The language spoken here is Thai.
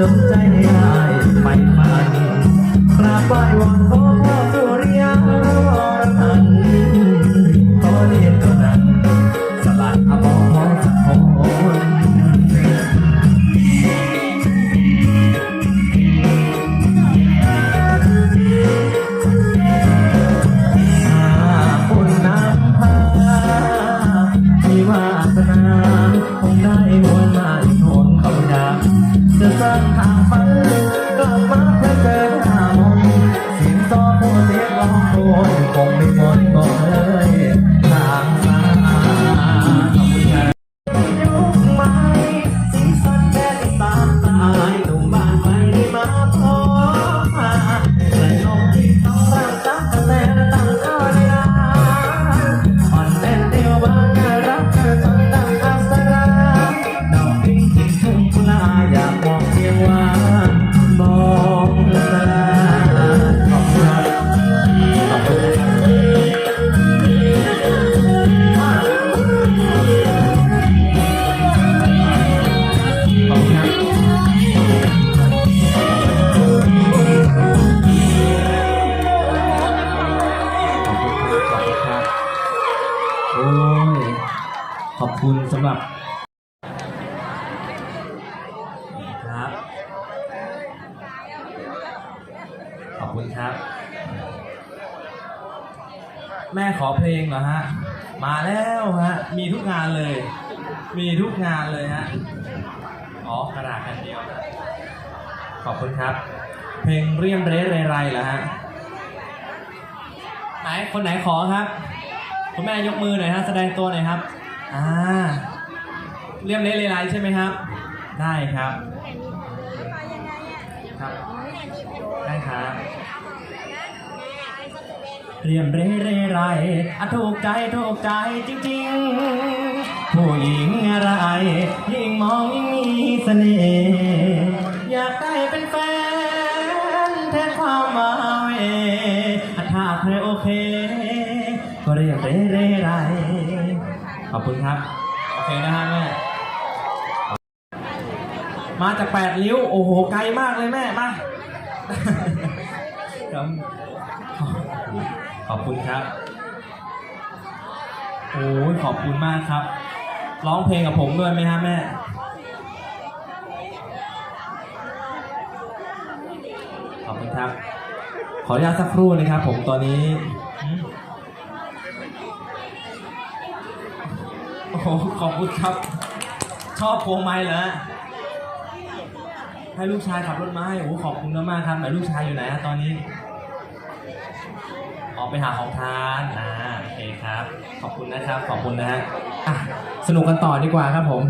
ดนใจให้ได้ไปฝันกราบไหว้วอนขอพร ยงร้อ คุณสำหรับครับ ขอบคุณครับ แม่ขอเพลงเหรอฮะ มาแล้วฮะ มีทุกงานเลย มีทุกงานเลยฮะ อ๋อกระดาษแผ่นเดียวนะขอบคุณครับ เพลงเรียมเรไรไรเหรอฮะ ไหน คนไหนขอครับ คุณแม่ยกมือหน่อยฮะ แสดงตัวหน่อยครับ อ่าเรียมเรไรไรใช่ไหมครับ ได้ครับ ครับ ได้ครับ เรียมเรเรไรอะถูกใจถูกใจจริงๆ ผู้หญิงอะไร ยิ่งมองยิ่งมีเสน่ห์อยากได้เป็นแฟนแทนความมาเวอะถ้าเธอโอเค ก็เรียมเรเรไร ขอบคุณครับ โอเคนะฮะแม่ มาจากแปดริ้ว โอ้โห ไกลมากเลยแม่ มาครับขอบคุณครับ โอ้ยขอบคุณมากครับ ร้องเพลงกับผมด้วยไหมฮะแม่ ขอบคุณครับ ขออนุญาตสักครู่นะครับ ผมตอนนี้อืม โอ้โหขอบคุณครับ ชอบพวงไม้เหรอให้ลูกชายขับรถมาให้โอ้โหขอบคุณมากๆครับแต่ลูกชายอยู่ไหนฮะตอนนี้ออกไปหาของทานนะโอเคครับ ขอบคุณนะครับ ขอบคุณนะฮะอะสนุกกันต่อดีกว่าครับผม